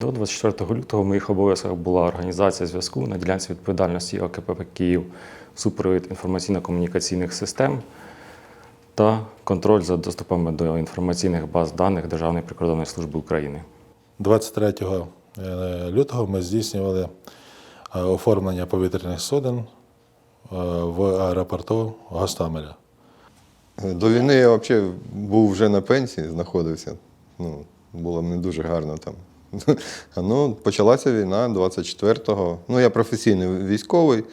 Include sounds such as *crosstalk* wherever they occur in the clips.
До 24 лютого в моїх обов'язках була організація зв'язку на ділянці відповідальності ОКПП Київ, супровід інформаційно-комунікаційних систем та контроль за доступами до інформаційних баз даних Державної прикордонної служби України. 23 е, лютого ми здійснювали е, оформлення повітряних суден е, в аеропорту Гостомеля. До війни я взагалі був вже на пенсії, знаходився. Ну, було не дуже гарно там. *laughs* Ну, почалася війна 24-го. Ну, я професійний військовий,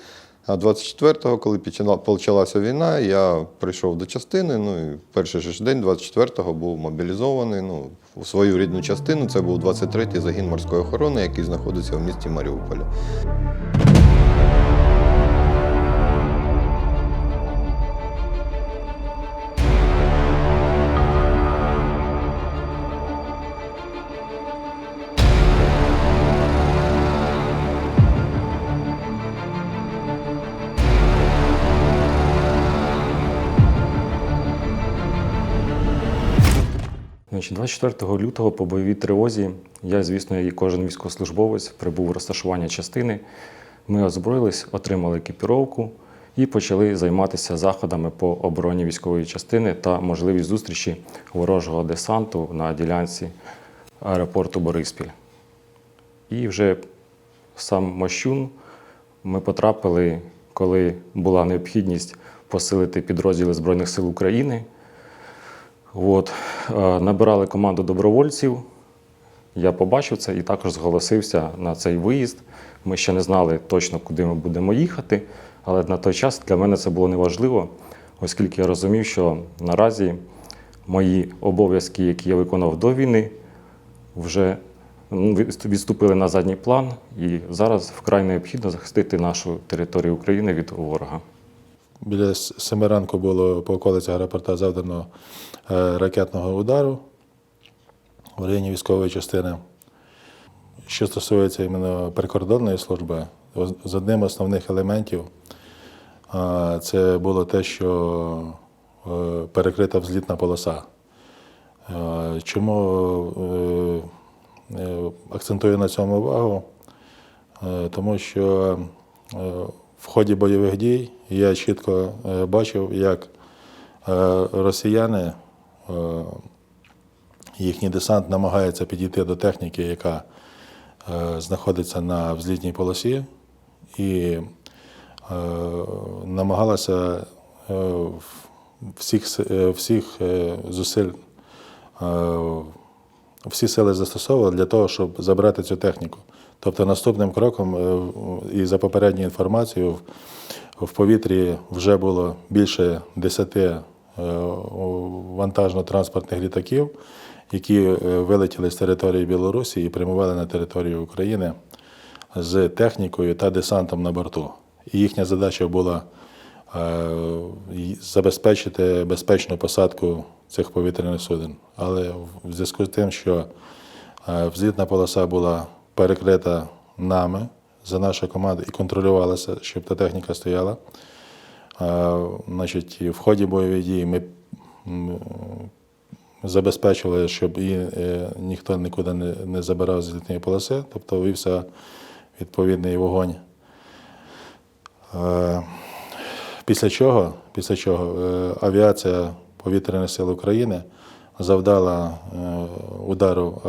а 24-го, коли почалася війна, я прийшов до частини. Ну і перший же день, 24-го, був мобілізований ну, у свою рідну частину. Це був 23-й загін морської охорони, який знаходиться в місті Маріуполі. 24 лютого по бойовій тривозі я, звісно, і кожен військовослужбовець прибув в розташування частини. Ми озброїлись, отримали екіпіровку і почали займатися заходами по обороні військової частини та можливість зустрічі ворожого десанту на ділянці аеропорту Бориспіль. І вже в сам Мощун ми потрапили, коли була необхідність посилити підрозділи Збройних сил України. От, е, набирали команду добровольців. Я побачив це і також зголосився на цей виїзд. Ми ще не знали точно, куди ми будемо їхати, але на той час для мене це було неважливо, оскільки я розумів, що наразі мої обов'язки, які я виконував до війни, вже відступили на задній план, і зараз вкрай необхідно захистити нашу територію України від ворога. Біля семи ранку було по околиці аеропорта завдано е, ракетного удару в районі військової частини. Що стосується іменно прикордонної служби, з- одним з основних елементів це було те, що е, перекрита взлітна полоса. Е, Чому акцентую на цьому увагу? Тому що в ході бойових дій я чітко е, бачив, як е, росіяни, е, їхній десант намагається підійти до техніки, яка знаходиться на взлітній полосі, і намагалася всіх, всіх зусиль всі сили застосовували для того, щоб забрати цю техніку. Тобто наступним кроком, е, і за попередньою інформацією, в- повітрі вже було більше 10 е, вантажно-транспортних літаків, які е, вилетіли з території Білорусі і прямували на територію України з технікою та десантом на борту. І їхня задача була забезпечити безпечну посадку цих повітряних суден. Але в зв'язку з тим, що е, взлітна полоса була перекрита нами за нашу команду і контролювалася, щоб та техніка стояла. е, Значить, в ході бойових дій ми забезпечували, щоб її е, ніхто нікуди не, забирав з літньої полоси, тобто вився відповідний вогонь. Після чого, після чого авіація Повітряних сил України завдала е, удару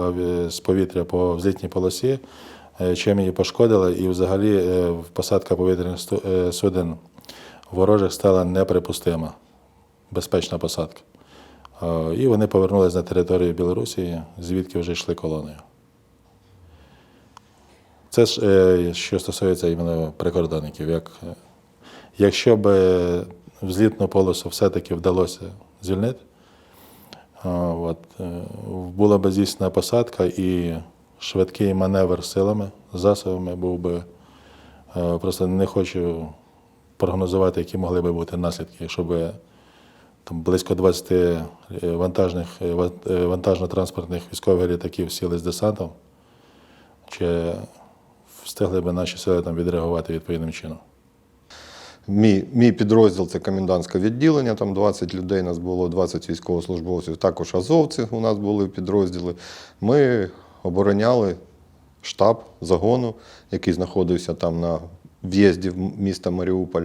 з повітря по взлітній полосі, е, чим її пошкодила, і взагалі е, посадка повітряних суден ворожих стала неприпустима, безпечна посадка. І вони повернулися на територію Білорусі, звідки вже йшли колоною. Це ж що стосується іменно прикордонників. Як, якщо б взлітну полосу все-таки вдалося звільнити, от, е, була б здійснена посадка і швидкий маневр силами, засобами був би. е, Просто не хочу прогнозувати, які могли би бути наслідки, якщо б там близько 20 е, вантажних, е, ван- е, вантажно-транспортних військових літаків сіли з десантом, чи встигли б наші сили там відреагувати відповідним чином. Мій, мій підрозділ це комендантське відділення, там 20 людей, нас було 20 військовослужбовців, також азовці у нас були підрозділи. Ми обороняли штаб загону, який знаходився там на в'їзді в міста Маріуполь.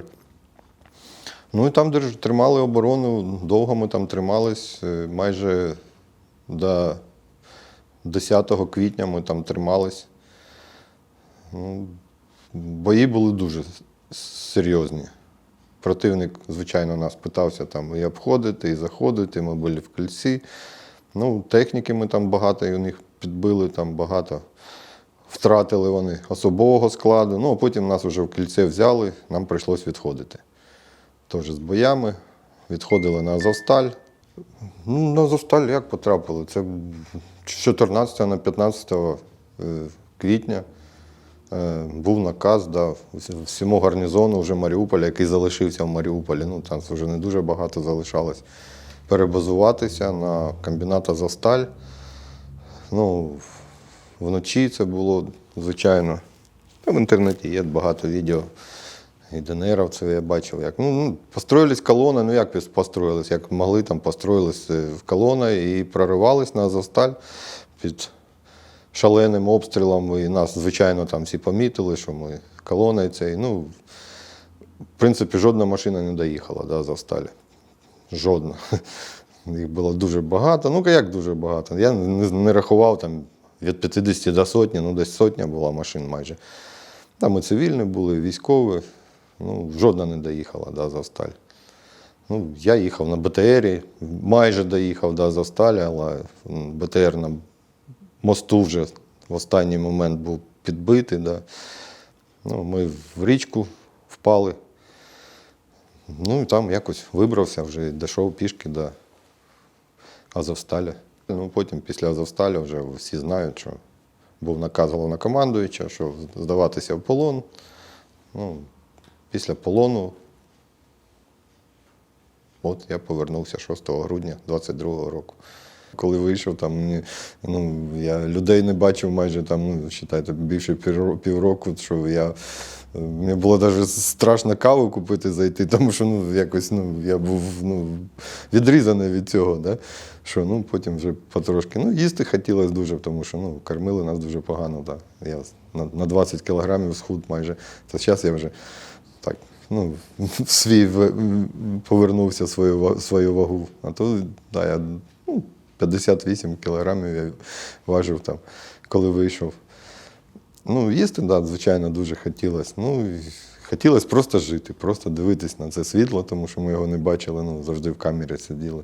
Ну і там тримали оборону, довго ми там тримались, е, майже до 10 квітня ми там тримались. Ну, бої були дуже серйозні. Противник, звичайно, нас питався там і обходити, і заходити. Ми були в кільці. Ну, техніки ми там багато, і у них підбили там багато. Втратили вони особового складу. Ну, а потім нас вже в кільце взяли, нам прийшлось відходити. Теж з боями. Відходили на Азовсталь. Ну, на Азовсталь як потрапили? Це 14 на 15 е, квітня. Е, Був наказ да, всьому гарнізону вже Маріуполя, який залишився в Маріуполі. Ну, там вже не дуже багато залишалось. Перебазуватися на комбінат Азовсталь. Ну, вночі це було, звичайно. В інтернеті є багато відео. І ДНРовців я бачив, як ну, ну, построїлись колони, ну як построїлись, як могли там построїлись е, в колони і проривались на Азовсталь під шаленим обстрілом. І нас, звичайно, там всі помітили, що ми колоною цей. Ну, в принципі, жодна машина не доїхала до Азовсталі. Жодна. *laughs* Їх було дуже багато. Ну, як дуже багато. Я не, не рахував там від 50 до сотні, ну десь сотня була машин майже. Там і цивільні були, військові. Ну, жодна не доїхала до Азовсталь. Ну, я їхав на БТРі, майже доїхав до Азовсталі, але БТР на мосту вже в останній момент був підбитий. Да. Ну, ми в річку впали. Ну і там якось вибрався вже, дійшов пішки до Азовсталі. Ну, потім після Азовсталі вже всі знають, що був наказ головнокомандуюча, що здаватися в полон. Ну, після полону от я повернувся 6 грудня 22-го року. Коли вийшов, там мені, ну, я людей не бачив майже там, ну, вважайте, більше півроку, що я. Мені було навіть страшно каву купити, зайти, тому що ну, якось ну, я був ну, відрізаний від цього. Да? Що, ну, потім вже потрошки. Ну, їсти хотілося дуже, тому що ну, кормили нас дуже погано. Да? Я на, на 20 кілограмів схуд майже. Це зараз я вже так, ну, свій повернувся свою, свою вагу. А то да, я ну, 58 кілограмів я важив там, коли вийшов. Ну, їсти, да, звичайно, дуже хотілося. Ну, хотілося просто жити, просто дивитись на це світло, тому що ми його не бачили, ну, завжди в камері сиділи.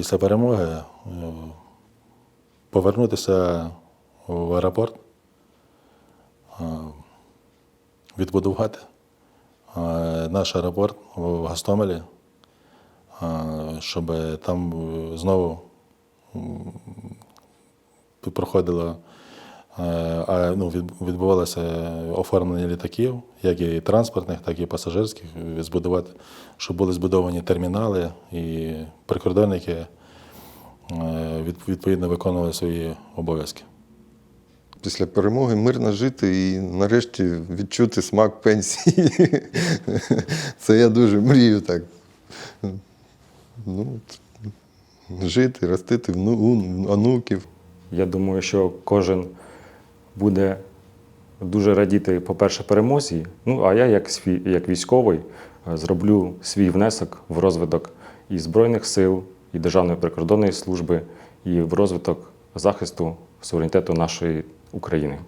Після перемоги е, повернутися в аеропорт, е, відбудувати е, наш аеропорт в Гостомелі, е, щоб там знову проходило а, ну, відбувалося оформлення літаків, як і транспортних, так і пасажирських, збудувати, щоб були збудовані термінали і прикордонники е, відповідно виконували свої обов'язки. Після перемоги мирно жити і нарешті відчути смак пенсії. *laughs* Це я дуже мрію так. Ну, жити, ростити онуків. Я думаю, що кожен буде дуже радіти, по-перше, перемозі. Ну, а я, як, свій, як військовий, е, зроблю свій внесок в розвиток і Збройних сил, і Державної прикордонної служби, і в розвиток захисту суверенітету нашої України.